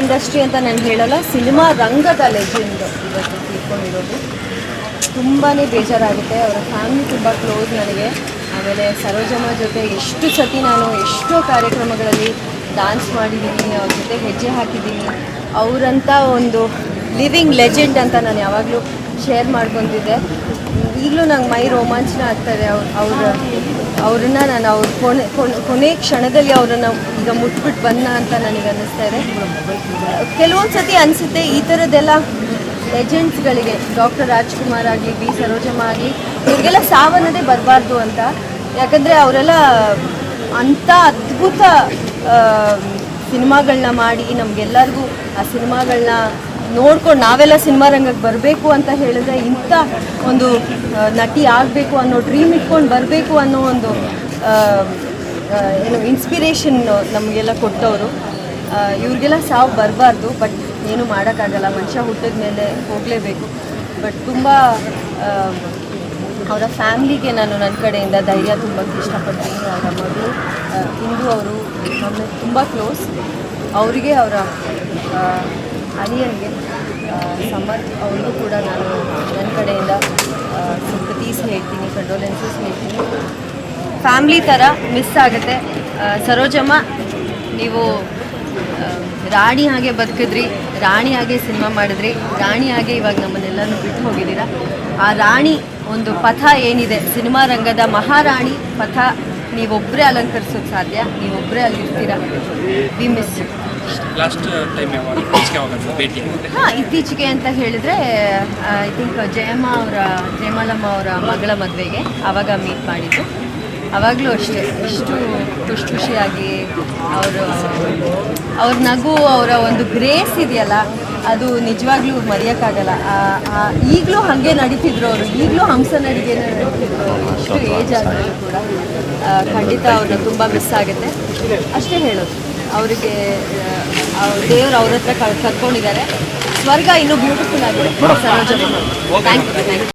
Industry ಅಂತ ನಾನು ಹೇಳಲ್ಲ, ಸಿನಿಮಾ ರಂಗದ ಲೆಜೆಂಡ್ ಇವತ್ತು ತಿಳ್ಕೊಂಡಿರೋದು. ತುಂಬಾ ಬೇಜಾರಾಗುತ್ತೆ. ಅವರ ಫ್ಯಾಮಿಲಿ ತುಂಬ ಕ್ಲೋಸ್ ನನಗೆ. ಆಮೇಲೆ ಸರೋಜಮ್ಮ ಜೊತೆ ಎಷ್ಟು ಸತಿ ನಾನು ಎಷ್ಟೋ ಕಾರ್ಯಕ್ರಮಗಳಲ್ಲಿ ಡಾನ್ಸ್ ಮಾಡಿದ್ದೀನಿ, ಅವ್ರ ಜೊತೆ ಹೆಜ್ಜೆ ಹಾಕಿದ್ದೀನಿ. ಅವರಂಥ ಒಂದು ಲಿವಿಂಗ್ ಲೆಜೆಂಡ್ ಅಂತ ನಾನು ಯಾವಾಗಲೂ ಶೇರ್ ಮಾಡ್ಕೊತಿದ್ದೆ ಈಗಲೂ ನಂಗೆ ಮೈ ರೋಮಾಂಚನ ಆಗ್ತದೆ ಅವ್ರು ಅವ್ರ ಅವ್ರನ್ನ ನಾನು ಅವ್ರ ಕೊನೆ ಕೊನೆ- ಕೊನೆ ಕ್ಷಣದಲ್ಲಿ ಅವರನ್ನು ಈಗ ಮುಟ್ಬಿಟ್ಟು ಬಂದ ಅಂತ ನನಗೆ ಅನ್ನಿಸ್ತಾ ಇದೆ. ಕೆಲವೊಂದು ಸತಿ ಅನಿಸುತ್ತೆ ಈ ಥರದ್ದೆಲ್ಲ ಲೆಜೆಂಡ್ಸ್ಗಳಿಗೆ ಡಾಕ್ಟರ್ ರಾಜ್ಕುಮಾರ್ ಆಗಲಿ, ಬಿ ಸರೋಜಮ್ಮ ಆಗಲಿ, ಇವ್ರಿಗೆಲ್ಲ ಸಾವನ್ನದೇ ಬರಬಾರ್ದು ಅಂತ. ಯಾಕಂದರೆ ಅವರೆಲ್ಲ ಅಂಥ ಅದ್ಭುತ ಸಿನಿಮಾಗಳನ್ನ ಮಾಡಿ ನಮಗೆಲ್ಲರಿಗೂ ಆ ಸಿನಿಮಾಗಳನ್ನ ನೋಡ್ಕೊಂಡು ನಾವೆಲ್ಲ ಸಿನಿಮಾ ರಂಗಕ್ಕೆ ಬರಬೇಕು ಅಂತ ಹೇಳಿದ್ರೆ ಇಂಥ ಒಂದು ನಟಿ ಆಗಬೇಕು ಅನ್ನೋ ಡ್ರೀಮ್ ಇಟ್ಕೊಂಡು ಬರಬೇಕು ಅನ್ನೋ ಒಂದು ಏನು ಇನ್ಸ್ಪಿರೇಷನ್ ನಮಗೆಲ್ಲ ಕೊಟ್ಟವರು. ಇವ್ರಿಗೆಲ್ಲ ಸಾವು ಬರಬಾರ್ದು ಬಟ್ ಏನು ಮಾಡೋಕ್ಕಾಗಲ್ಲ. ಮನುಷ್ಯ ಹುಟ್ಟಿದ ಮೇಲೆ ಹೋಗಲೇಬೇಕು. ಬಟ್ ತುಂಬ ಅವರ ಫ್ಯಾಮ್ಲಿಗೆ ನಾನು ನನ್ನ ಕಡೆಯಿಂದ ಧೈರ್ಯ ತುಂಬಕ್ಕೆ ಇಷ್ಟಪಡ್ತೀನಿ. ಅವರ ಮಗಳು ಇಂದು ಅವರು ನಮ್ಮ ತುಂಬ ಕ್ಲೋಸ್ ಅವರಿಗೆ ಅವರ ಅಳಿಯನಿಗೆ ಸಮರ್ಥ್ ಅವ್ರಿಗೂ ಕೂಡ ನಾನು ನನ್ನ ಕಡೆಯಿಂದ ಸಿಂಪತೀಸ್ ಹೇಳ್ತೀನಿ ಕಂಡೋಲೆನ್ಸಸ್ ಹೇಳ್ತೀನಿ. ಫ್ಯಾಮ್ಲಿ ಥರ ಮಿಸ್ ಆಗುತ್ತೆ. ಸರೋಜಮ್ಮ, ನೀವು ರಾಣಿ ಹಾಗೆ ಬದುಕಿದ್ರಿ, ರಾಣಿ ಹಾಗೆ ಸಿನಿಮಾ ಮಾಡಿದ್ರಿ, ರಾಣಿ ಹಾಗೆ ಇವಾಗ ನಮ್ಮನ್ನೆಲ್ಲರೂ ಬಿಟ್ಟು ಹೋಗಿದ್ದೀರಾ? ಆ ರಾಣಿ ಒಂದು ಪಥ ಏನಿದೆ ಸಿನಿಮಾ ರಂಗದ ಮಹಾರಾಣಿ ಪಥ ನೀವೊಬ್ಬರೇ ಅಲಂಕರಿಸೋಕ್ಕೆ ಸಾಧ್ಯ? ನೀವೊಬ್ಬರೇ ಅಲ್ಲಿರ್ತೀರಾ? We miss you last time ಯಾವಾಗ ಇತ್ತೀಚೆಗೆ ಯಾವಾಗ ಅಂತ ಭೇಟಿ. ಆಗಿದೆ ಹಾಂ ಇತ್ತೀಚೆಗೆ ಅಂತ ಹೇಳಿದ್ರೆ ಐ ಥಿಂಕ್ ಜಯಮ್ಮ ಅವರ ಜಯಮಾಲಮ್ಮ ಅವರ ಮಗಳ ಮದುವೆಗೆ ಆವಾಗ ಮೀಟ್ ಮಾಡಿದ್ದು. ಅವಾಗಲೂ ಅಷ್ಟೇ. ಎಷ್ಟು ಖುಷಿ ಖುಷಿಯಾಗಿ ಅವರು ಅವ್ರ ನಗು ಅವರ ಒಂದು ಗ್ರೇಸ್ ಇದೆಯಲ್ಲ ಅದು ನಿಜವಾಗ್ಲೂ ಮರೆಯೋಕ್ಕಾಗಲ್ಲ. ಈಗಲೂ ಹಾಗೆ ನಡೀತಿದ್ರು ಅವರು. ಈಗಲೂ ಹಂಸ ನಡಿಗೆ ನಡೀತಿದ್ರು ಎಷ್ಟು ಏಜ್ ಆದರೂ ಕೂಡ. ಖಂಡಿತ ಅವ್ರನ್ನ ತುಂಬ ಮಿಸ್ ಆಗುತ್ತೆ. ಅಷ್ಟೇ ಹೇಳೋದು. ಅವರಿಗೆ ದೇವರು ಅವ್ರ ಹತ್ರ ಕರ್ಕೊಂಡಿದ್ದಾರೆ. ಸ್ವರ್ಗ ಇನ್ನೂ ಬ್ಯೂಟಿಫುಲ್ ಆಗಿದೆ. You thank you